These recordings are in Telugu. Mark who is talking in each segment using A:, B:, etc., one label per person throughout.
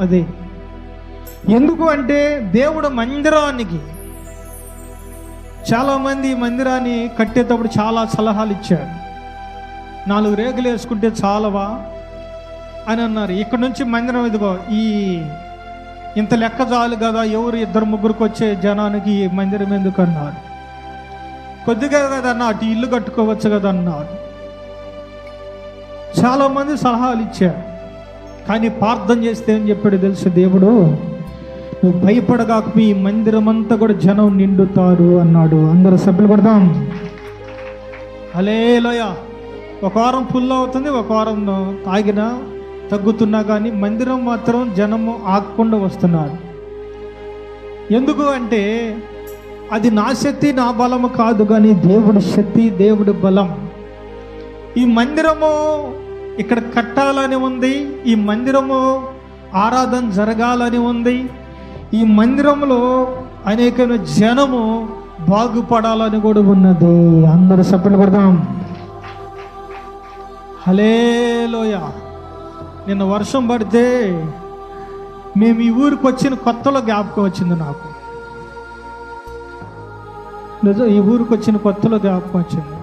A: అదే. ఎందుకు అంటే దేవుడు మందిరానికి చాలామంది మందిరాన్ని కట్టేటప్పుడు చాలా సలహాలు ఇచ్చారు. నాలుగు రేకులు వేసుకుంటే చాలవా అని అన్నారు. ఇక్కడ నుంచి మందిరం ఇదిగో ఈ ఇంత లెక్క చాలు కదా ఎవరు ఇద్దరు ముగ్గురికి వచ్చే జనానికి ఈ మందిరం ఎందుకు అన్నారు. కొద్దిగా కదన్నా అటు ఇల్లు కట్టుకోవచ్చు కదా అన్నారు. చాలామంది సలహాలు ఇచ్చారు. కానీ ప్రార్థన చేస్తే ఏం చెప్పాడు తెలుసు దేవుడు? నువ్వు భయపడగాక మీ మందిరం అంతా కూడా జనం నిండుతారు అన్నాడు. అందరూ సభ్యులు కొడదాం. అలేలోయ ఒక వారం ఫుల్ అవుతుంది ఒక వారం తాగిన తగ్గుతున్నా కానీ మందిరం మాత్రం జనము ఆగకుండా వస్తున్నారు. ఎందుకు అంటే అది నా శక్తి నా బలము కాదు కానీ దేవుడి శక్తి దేవుడి బలం. ఈ మందిరము ఇక్కడ కట్టాలని ఉంది ఈ మందిరము ఆరాధన జరగాలని ఉంది. ఈ మందిరంలో అనేకమైన జనము బాగుపడాలని కూడా ఉన్నది. అందరు సప్పట్లు కొడదాం. హలేలోయ నిన్న వర్షం పడితే మేము ఈ ఊరికి వచ్చిన కొత్తలో జ్ఞాపకం వచ్చింది నాకు. నిజం ఈ ఊరికి వచ్చిన కొత్తలో జ్ఞాపకం వచ్చింది.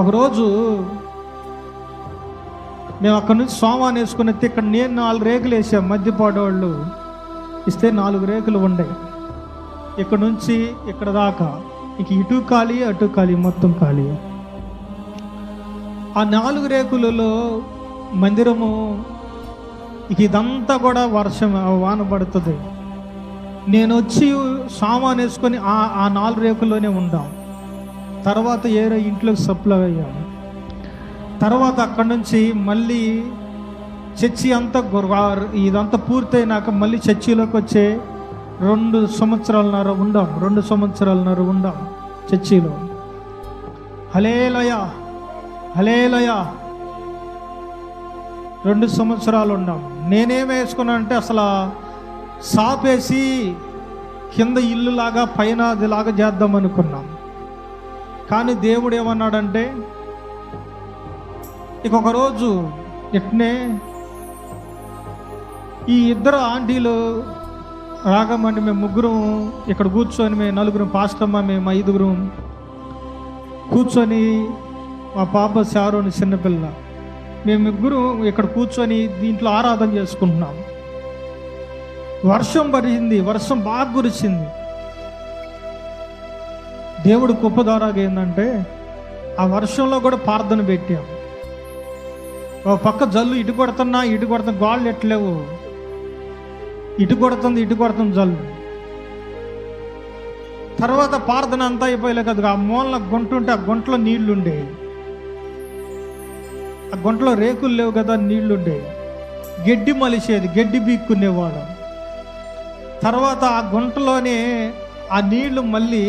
A: ఒకరోజు మేము అక్కడ నుంచి సోమాన్ వేసుకుని వస్తే ఇక్కడ నేను నాలుగు రేకులు వేసాం మధ్యపాడవాళ్ళు ఇస్తే నాలుగు రేకులు ఉండే. ఇక్కడ నుంచి ఇక్కడ దాకా. ఇక ఇటు ఖాళీ అటు ఖాళీ మొత్తం ఖాళీ. ఆ నాలుగు రేకులలో మందిరము ఇక ఇదంతా కూడా వర్షం వాన పడుతుంది. నేను వచ్చి సామాన్ వేసుకొని ఆ ఆ నాలుగు రేకుల్లోనే ఉండాం. తర్వాత ఏరో ఇంట్లోకి సప్లై అయ్యాము తర్వాత అక్కడి నుంచి మళ్ళీ చర్చి అంతా ఇదంతా పూర్తయినాక మళ్ళీ చర్చిలోకి వచ్చే రెండు సంవత్సరాలన్నర ఉండాం రెండు సంవత్సరాలన్నర ఉండాం చర్చిలో. హలేలయ హలేలయ. రెండు సంవత్సరాలు ఉన్నాం నేనేం వేసుకున్నా అంటే అసలు సాపేసి కింద ఇల్లు లాగా పైన అదిలాగా చేద్దాం అనుకున్నాం. కానీ దేవుడు ఏమన్నాడంటే ఇక ఒకరోజు ఇట్నే ఈ ఇద్దరు ఆంటీలు రాగమండి మేము ముగ్గురం ఇక్కడ కూర్చొని మేము నలుగురం పాస్టమ్మ మేము ఐదుగురం కూర్చొని మా పాప శారోని చిన్నపిల్ల. మేము ముగ్గురు ఇక్కడ కూర్చొని దీంట్లో ఆరాధన చేసుకుంటున్నాం. వర్షం పడింది వర్షం బాగా కురిసింది. దేవుడు కుప్ప ద్వారా ఏంటంటే ఆ వర్షంలో కూడా ప్రార్థన పెట్టాం. ఒక పక్క జల్లు ఇటు కొడుతున్నా ఇటు కొడుతున్నా గోళ్ళు ఎట్లేవు ఇటు కొడుతుంది ఇటు కొడుతుంది జల్లు. తర్వాత ప్రార్థన అంతా అయిపోయలే కదా. ఆ మూలన గుంట ఉంటే ఆ గుంటలో నీళ్ళుండే ఆ గుంటలో రేకులు లేవు కదా నీళ్ళుండే గడ్డి మలిసేది గడ్డి బీక్కునేవాడు. తర్వాత ఆ గుంటలోనే ఆ నీళ్ళు మళ్ళీ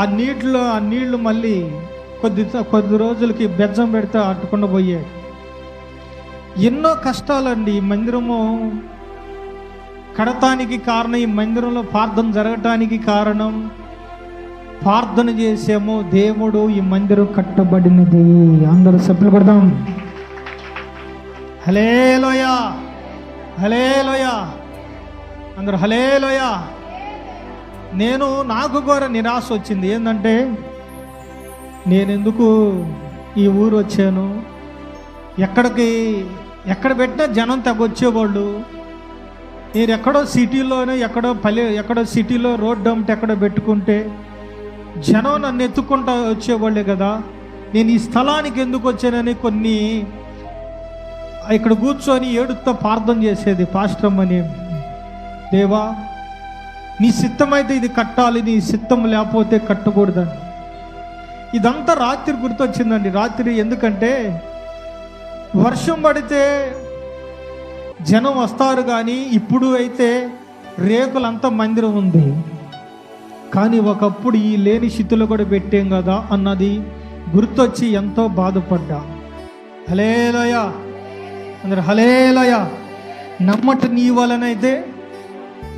A: ఆ నీటిలో ఆ నీళ్ళు మళ్ళీ కొద్ది కొద్ది రోజులకి బెజ్జం పెడితే అట్టుకుండా పోయాడు ఎన్నో కష్టాలండి ఈ మందిరము. కడతానికి కారణం ఈ మందిరంలో ప్రార్థన జరగటానికి కారణం. ప్రార్థన చేసాము దేవుడు ఈ మందిరం కట్టబడినది. అందరూ సభ్యులు కొడదాం. హలేలోయ! హలేలోయ! అందరు హలేలోయ! నేను నాకు కూడా నిరాశ వచ్చింది. ఏంటంటే నేనెందుకు ఈ ఊరు వచ్చాను? ఎక్కడికి ఎక్కడ పెట్టినా జనం తగ్గొచ్చేవాళ్ళు నేను ఎక్కడో సిటీలోనే ఎక్కడో పల్లె ఎక్కడో సిటీలో రోడ్ అమ్మట ఎక్కడో పెట్టుకుంటే జనం నన్ను ఎత్తుకుంటా వచ్చేవాళ్ళే కదా. నేను ఈ స్థలానికి ఎందుకు వచ్చానని కొన్ని ఇక్కడ కూర్చొని ఏడుతో ప్రార్థన చేసేది పాశ్రమని అని. దేవా నీ సిద్ధమైతే ఇది కట్టాలి నీ సిద్ధం లేకపోతే కట్టకూడదని. ఇదంతా రాత్రి గుర్తొచ్చిందండి. రాత్రి ఎందుకంటే వర్షం పడితే జనం వస్తారు కానీ ఇప్పుడు అయితే రేకులంతా మందిరం ఉంది. కానీ ఒకప్పుడు ఈ లేని స్థితిలో కూడా పెట్టాం కదా అన్నది గుర్తొచ్చి ఎంతో బాధపడ్డా. హలేలయ. అందరు హలేలయ. నమ్మట నీ వలనైతే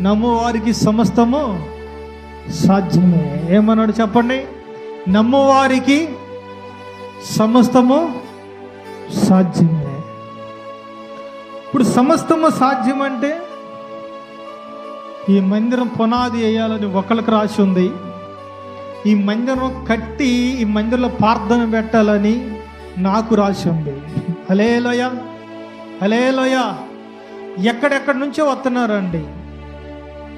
A: నమ్మువారికి సమస్తము సాధ్యమే. ఏమన్నాడు చెప్పండి? నమ్మువారికి సమస్తము సాధ్యమే. ఇప్పుడు సమస్తము సాధ్యం అంటే ఈ మందిరం పునాది వేయాలని ఒకరికి రాసి ఉంది. ఈ మందిరం కట్టి ఈ మందిరంలో ప్రార్థన పెట్టాలని నాకు రాసి ఉంది. హలేలోయ హలేలోయ ఎక్కడెక్కడి నుంచో వస్తున్నారండి.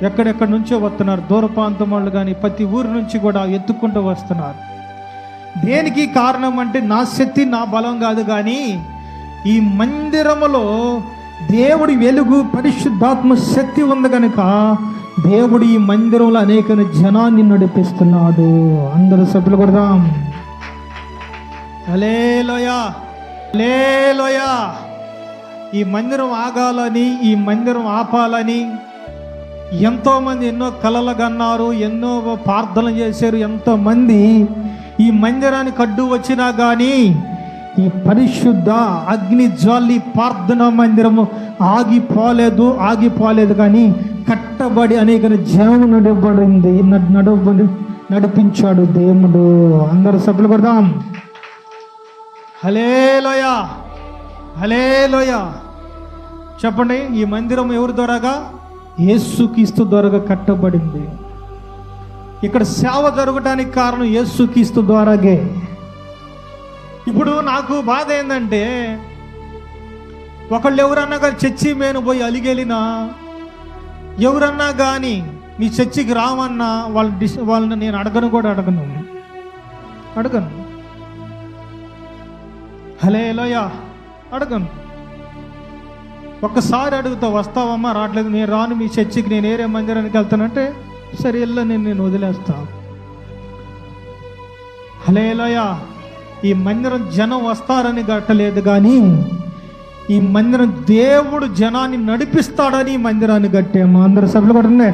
A: ఎక్కడెక్కడి నుంచో వస్తున్నారు. దూర ప్రాంతం వాళ్ళు కానీ ప్రతి ఊరి నుంచి కూడా ఎత్తుకుంటూ వస్తున్నారు. దేనికి కారణం అంటే నా శక్తి నా బలం కాదు కానీ ఈ మందిరములో దేవుడి వెలుగు పరిశుద్ధాత్మ శక్తి ఉంది కనుక దేవుడు ఈ మందిరంలో అనేక జనాన్ని నడిపిస్తున్నాడు. అందరూ సభ్యులు కొడదాం. అలేలోయా అలేలోయా ఈ మందిరం ఆగాలని ఈ మందిరం ఆపాలని ఎంతోమంది ఎన్నో కలలు కన్నారు ఎన్నో ప్రార్థనలు చేశారు ఎంతోమంది ఈ మందిరానికి అడ్డు వచ్చినా కానీ ఈ పరిశుద్ధ అగ్ని జ్వాలి ప్రార్థన మందిరము ఆగిపోలేదు ఆగిపోలేదు కానీ కట్టబడి అనేక జనం నడబడింది నడబడి నడిపించాడు దేవుడు. అందరు సభ్యులు కొడదాం. Hallelujah hallelujah. చెప్పండి ఈ మందిరం ఎవరి ద్వారాగా యేసుక్రీస్తు ద్వారా కట్టబడింది. ఇక్కడ సేవ జరగటానికి కారణం యేసుక్రీస్తు ద్వారాగే. ఇప్పుడు నాకు బాధ ఏంటంటే ఒకళ్ళు ఎవరన్నా కానీ చర్చి మేము పోయి అలిగెలినా ఎవరన్నా కానీ మీ చర్చికి రామన్నా వాళ్ళ డిస్ వాళ్ళని నేను అడగను కూడా అడగను. అడగను. హలే లోయ. అడగను. ఒక్కసారి అడుగుతా వస్తావమ్మా? రావట్లేదు. నేను రాను మీ చర్చికి నేను ఏరే మందిరానికి వెళ్తానంటే సరే వెళ్ళ నేను నేను వదిలేస్తా. హలేలోయ ఈ మందిరం జనం వస్తారని గట్టలేదు కానీ ఈ మందిరం దేవుడు జనాన్ని నడిపిస్తాడని ఈ మందిరాన్ని కట్టాము. అందరు సభ్యులు కొట్టండి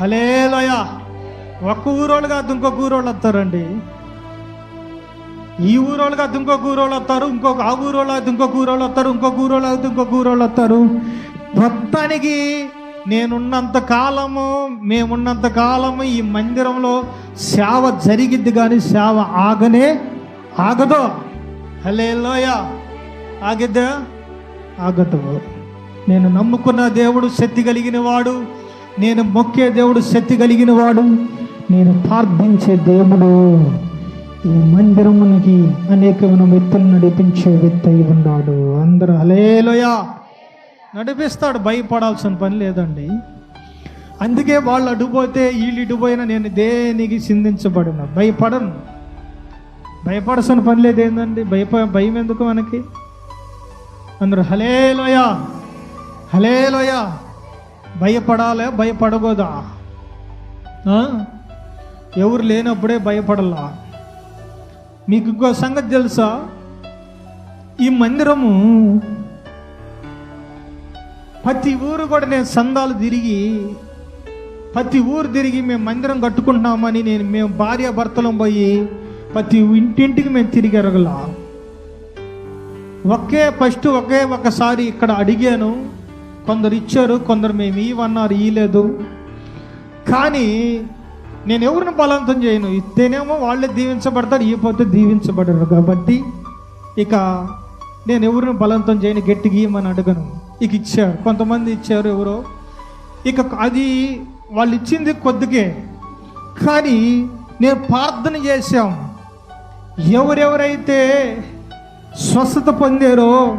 A: హలేలోయ ఒక్క ఊరోళ్ళు కాదు ఇంకొక ఊరోళ్ళు వస్తారండి. ఈ ఊరోళ్ళు కాదు ఇంకొక ఊరోళ్ళు వస్తారు ఇంకొక ఆ ఊరోళ్ళు కాదు ఇంకొక ఊరోళ్ళు వస్తారు ఇంకొక ఊరోళ్ళు కాదు ఇంకొక ఊరోళ్ళు వస్తారు. మొత్తానికి నేనున్నంత కాలము మేమున్నంత కాలము ఈ మందిరంలో సేవ జరిగిద్ది కానీ సేవ ఆగనే ఆగదు. హలే లోయ ఆగిద్దా? ఆగదు. నేను నమ్ముకున్న దేవుడు శక్తి కలిగిన వాడు నేను మొక్కే దేవుడు శక్తి కలిగిన వాడు నేను ప్రార్థించే దేవుడు. ఈ మందిరమునికి అనేకమైన వ్యక్తులు నడిపించే వ్యక్తి అయి ఉన్నాడు. అందరూ హలేలోయా నడిపిస్తాడు భయపడాల్సిన పని లేదండి. అందుకే వాళ్ళు అడ్డుపోతే వీళ్ళు ఇటుపోయినా నేను దేనికి చిందించబడిన? భయపడను. భయపడాల్సిన పని లేదు ఏందండి? భయప భయం ఎందుకు మనకి? అందరూ హలేలోయా హలేలోయా భయపడాలే? భయపడబోదా ఎవరు లేనప్పుడే భయపడలా? మీకు ఇంకో సంగతి తెలుసా? ఈ మందిరము ప్రతి ఊరు కూడా నేను సందాలు తిరిగి ప్రతి ఊరు తిరిగి మేము మందిరం కట్టుకుంటున్నామని నేను మేము భార్య భర్తలం పోయి ప్రతి ఇంటింటికి మేము తిరిగి ఎరగలా. ఒకే ఫస్ట్ ఒకే ఒకసారి ఇక్కడ అడిగాను. కొందరు ఇచ్చారు కొందరు మేము ఇవన్నారు ఇయ్యలేదు. కానీ నేను ఎవరిని బలవంతం చేయను? ఇస్తేనేమో వాళ్ళే దీవించబడతారు ఇవ్వకపోతే దీవించబడరు కాబట్టి ఇక నేను ఎవరిని బలవంతం చేయను గట్టిగా ఇవ్వమని అడగను. ఇక ఇచ్చారు. కొంతమంది ఇచ్చారు ఎవరో. ఇక అది వాళ్ళు ఇచ్చింది కొద్దిగే కానీ నేను ప్రార్థన చేశాం. ఎవరెవరైతే స్వస్థత పొందారో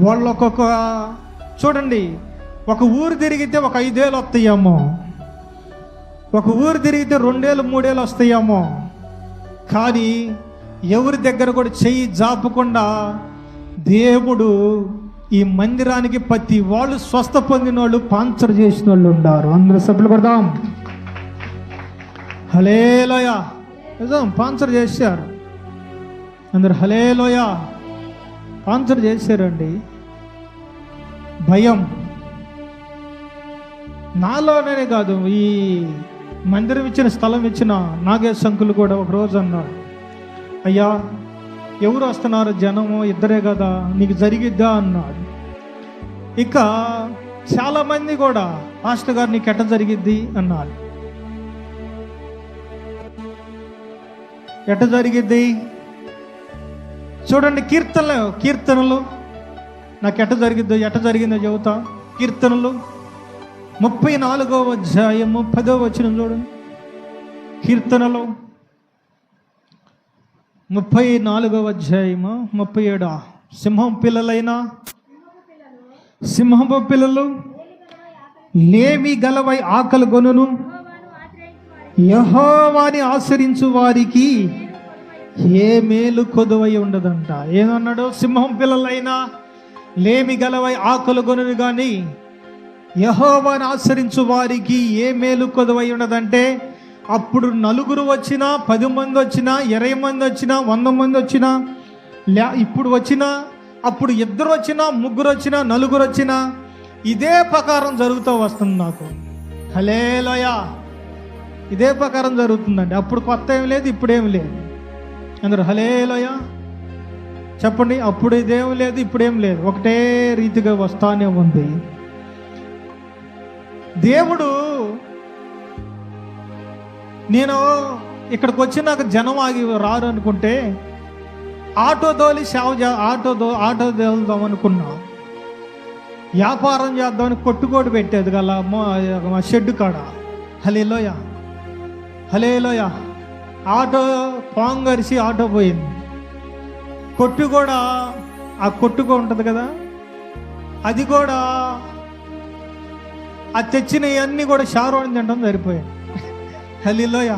A: వాళ్ళు ఒక్కొక్క చూడండి ఒక ఊరు తిరిగితే ఒక ఐదేళ్ళు వస్తాయేమో. ఒక ఊరు తిరిగితే రెండేళ్ళు మూడేళ్ళు వస్తాయేమో. కానీ ఎవరి దగ్గర కూడా చెయ్యి జాపకుండా దేవుడు ఈ మందిరానికి ప్రతి వాళ్ళు స్వస్థ పొందిన వాళ్ళు పాంచర్ చేసిన వాళ్ళు ఉన్నారు అందరూ సభ్యులు కొడదాం. హలేలోయ. నిజం పాంచర్ చేశారు. అందరు హలేలోయ. పాంచర్ చేశారండి. భయం. నాలోనే కాదు ఈ మందిరం ఇచ్చిన స్థలం ఇచ్చిన నాగేశ్ అంకులు కూడా ఒకరోజు అన్నారు అన్నాడు అయ్యా ఎవరు వస్తున్నారు జనము? ఇద్దరే కదా నీకు జరిగిద్దా? అన్నాడు ఇక చాలామంది కూడా పాస్టర్ గారు నీకు ఎట్ట జరిగిద్ది? అన్నారు. ఎట్ట జరిగిద్ది? చూడండి కీర్తనలు కీర్తనలు. నాకు ఎట్ట జరిగిద్దో ఎట్ట జరిగిందో చెబుతా. కీర్తనలు ముప్పై నాలుగో అధ్యాయము పదో వచనం చూడండి. కీర్తనలో ముప్పై నాలుగవ అధ్యాయము ముప్పై ఏడా. సింహం పిల్లలైనా సింహం పిల్లలు లేమి గలవై ఆకలి గొనును. యహోవాని ఆచరించు వారికి ఏ మేలు కొదువై ఉండదంట. ఏమన్నాడు? సింహం పిల్లలైనా లేమి గలవై ఆకలి గొనును కానీ యహోవాను ఆచరించు వారికి ఏ మేలు కొదవై ఉన్నదంటే అప్పుడు నలుగురు వచ్చినా పది మంది వచ్చినా ఇరవై మంది వచ్చినా వంద మంది వచ్చినా లే ఇప్పుడు వచ్చినా అప్పుడు ఇద్దరు వచ్చినా ముగ్గురు వచ్చినా నలుగురు వచ్చినా ఇదే ప్రకారం జరుగుతూ వస్తుంది నాకు. హలేలోయ ఇదే ప్రకారం జరుగుతుందండి. అప్పుడు కొత్త ఏం లేదు ఇప్పుడేం లేదు. అందరు హలేలోయ చెప్పండి అప్పుడు ఇదేం లేదు ఇప్పుడేం లేదు. ఒకటే రీతిగా వస్తానే ఉంది. దేవుడు నేను ఇక్కడికి వచ్చి నాకు జనం ఆగి రారు అనుకుంటే ఆటో దోలి సేవ ఆటో దో ఆటో తోలుదాం అనుకున్నా. వ్యాపారం చేద్దామని కొట్టుకోటు పెట్టేది గల మా షెడ్ కాడ. హలేలోయ హలేలోయ ఆటో పాంగరిసి ఆటో పోయింది. కొట్టు కూడా ఆ కొట్టుకో ఉంటుంది కదా? అది కూడా ఆ తెచ్చినవన్నీ కూడా షారోని తినడం సరిపోయాయి. హలీలోయ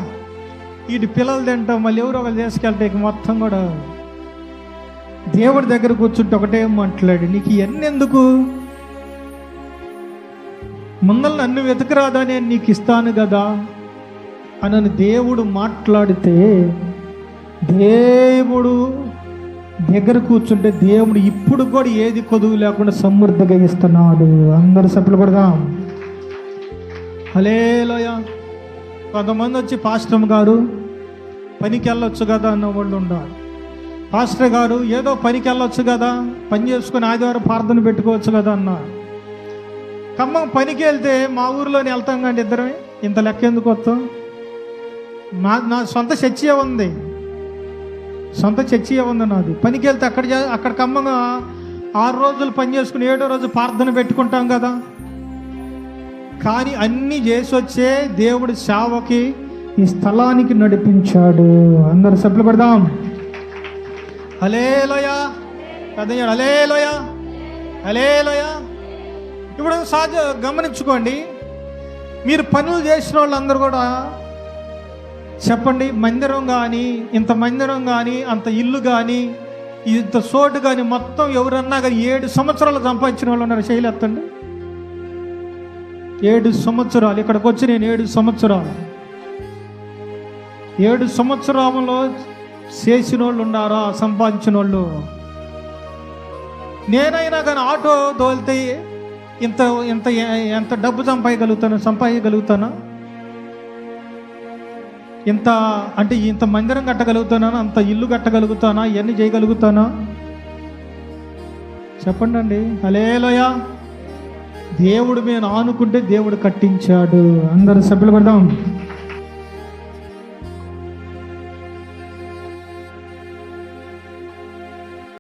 A: ఇటు పిల్లలు తింటాం మళ్ళీ ఎవరో ఒకరు తీసుకెళ్తే మొత్తం కూడా దేవుడి దగ్గర కూర్చుంటే ఒకటే మాట్లాడు నీకు ఇవన్నీ ఎందుకు? ముందర నన్ను వెతకరాదా నేను నీకు ఇస్తాను కదా అని దేవుడు మాట్లాడితే దేవుడు దగ్గర కూర్చుంటే దేవుడు ఇప్పుడు కూడా ఏది కొదువు లేకుండా సమృద్ధిగా ఇస్తున్నాడు. అందరు సభ్యులు కొడదాం. హలేలోయ కొంతమంది వచ్చి పాస్టమ్ గారు పనికి వెళ్ళొచ్చు కదా అన్న వాళ్ళు ఉండాలి పాస్టర్ గారు ఏదో పనికి వెళ్ళొచ్చు కదా పని చేసుకుని ఆదివారం ప్రార్థన పెట్టుకోవచ్చు కదా అన్నారు. ఖమ్మం పనికి వెళ్తే మా ఊర్లోనే వెళ్తాం కండి ఇద్దరమే. ఇంత లెక్క ఎందుకు వస్తాం? నా నా సొంత చర్చే ఉంది. సొంత చర్చే ఉంది నాది. పనికి వెళ్తే అక్కడ అక్కడ ఖమ్మంగా ఆరు రోజులు పని చేసుకుని ఏడో రోజు ప్రార్థన పెట్టుకుంటాం కదా. కానీ అన్ని చేసి వచ్చే దేవుడు సేవకి ఈ స్థలానికి నడిపించాడు. అందరు సభ్యులు పడదాం అలేలోయా పెద్దయ్య అలేలోయా హలేలోయ ఇప్పుడు సహజ గమనించుకోండి. మీరు పనులు చేసిన వాళ్ళందరూ కూడా చెప్పండి మందిరం కానీ ఇంత మందిరం కానీ అంత ఇల్లు కానీ ఇంత చోటు కానీ మొత్తం ఎవరన్నా కానీ ఏడు సంవత్సరాలు సంపాదించిన వాళ్ళు ఉన్నారు. శైలి ఎత్తండి. ఏడు సంవత్సరాలు. ఇక్కడికి వచ్చి నేను ఏడు సంవత్సరాలు. ఏడు సంవత్సరంలో చేసిన వాళ్ళు ఉన్నారా? సంపాదించిన వాళ్ళు నేనైనా కానీ ఆటో తోలితే ఇంత ఇంత ఎంత డబ్బు సంపాదగలుగుతాను సంపాదించగలుగుతాను? ఇంత అంటే ఇంత మందిరం కట్టగలుగుతానా? అంత ఇల్లు కట్టగలుగుతానా? ఇవన్నీ చేయగలుగుతానా? చెప్పండి అండి అలేలోయా దేవుడు మేము ఆనుకుంటే దేవుడు కట్టించాడు. అందరు సభ్యులు పడదాం